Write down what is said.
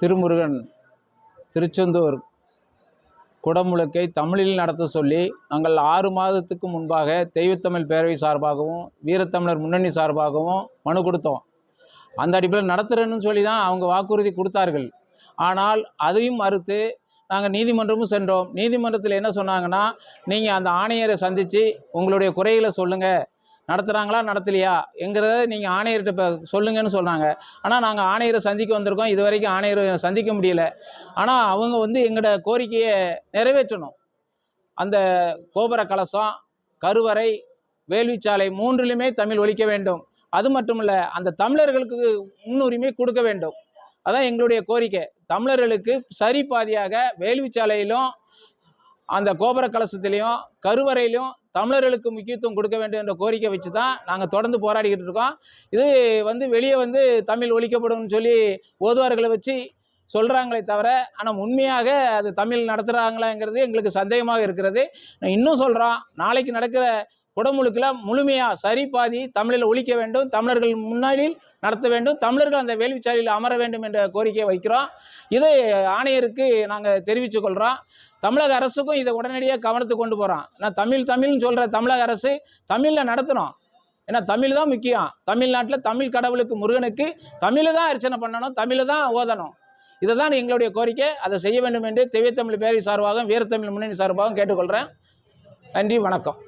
திருமுருகன் திருச்செந்தூர் குடமுழுக்கை தமிழில் நடத்த சொல்லி நாங்கள் ஆறு மாதத்துக்கு முன்பாக தெய்வத்தமிழ் பேரவை சார்பாகவும் வீரத்தமிழர் முன்னணி சார்பாகவும் மனு கொடுத்தோம். அந்த அடிப்படையில் நடத்துகிறேன்னு சொல்லி தான் அவங்க வாக்குறுதி கொடுத்தார்கள். ஆனால் அதையும் மறுத்து நாங்கள் நீதிமன்றமும் சென்றோம். நீதிமன்றத்தில் என்ன சொன்னாங்கன்னா நீங்கள் அந்த ஆணையரை சந்தித்து உங்களுடைய குறைகளை சொல்லுங்கள் நடத்துகிறாங்களா நடத்தலையா? எங்கிறத நீங்கள் ஆணையர்கிட்ட இப்போ சொல்லுங்கன்னு சொன்னாங்க ஆனால் நாங்கள் ஆணையரை சந்திக்க வந்திருக்கோம். இது வரைக்கும் ஆணையரை சந்திக்க முடியல. ஆனால் அவங்க வந்து எங்களோட கோரிக்கையை நிறைவேற்றணும். அந்த கோபுர கலசம் கருவறை வேள்விச்சாலை மூன்றிலுமே தமிழ் ஒழிக்க வேண்டும். அது மட்டும் இல்லை அந்த தமிழர்களுக்கு முன்னுரிமை கொடுக்க வேண்டும். அதான் எங்களுடைய கோரிக்கை. தமிழர்களுக்கு சரி பாதியாக வேள்விச்சாலையிலும் அந்த கோபுர கலசத்திலையும் கருவறையிலையும் தமிழர்களுக்கு முக்கியத்துவம் கொடுக்க வேண்டும் என்ற கோரிக்கை வச்சு தான் நாங்கள் தொடர்ந்து போராடிக்கிட்டு இருக்கோம். இது வந்து வெளியே வந்து தமிழ் ஒழிக்கப்படும்னு சொல்லி ஓதுவார்களை வச்சு சொல்கிறாங்களே தவிர ஆனால் உண்மையாக அது தமிழ் நடத்துகிறாங்களாங்கிறது எங்களுக்கு சந்தேகமாக இருக்கிறது. நான் இன்னும் சொல்கிறோம் நாளைக்கு நடக்கிற குடமுழுக்கில் முழுமையாக சரி பாதி தமிழில் ஒழிக்க வேண்டும் தமிழர்கள் முன்னாளில் நடத்த வேண்டும் தமிழர்கள் அந்த வேள்விச்சாலையில் அமர வேண்டும் என்ற கோரிக்கையை வைக்கிறோம். இதை ஆணையருக்கு நாங்கள் தெரிவித்துக் கொள்கிறோம் தமிழக அரசுக்கும் இதை உடனடியாக கவனத்துக்கு கொண்டு போகிறோம் நான் தமிழ் தமிழ்னு சொல்கிற தமிழக அரசு தமிழில் நடத்தணும். ஏன்னா தமிழ் தான் முக்கியம். தமிழ்நாட்டில் தமிழ் கடவுளுக்கு முருகனுக்கு தமிழ் தான் அர்ச்சனை பண்ணணும் தமிழ் தான் ஓதணும். இதை தான் எங்களுடைய கோரிக்கை. அதை செய்ய வேண்டும் என்று தெய்வத்தமிழ் பேரவை சார்பாகவும் வீரத்தமிழ் முன்னணி சார்பாகவும் கேட்டுக்கொள்கிறேன் நன்றி வணக்கம்.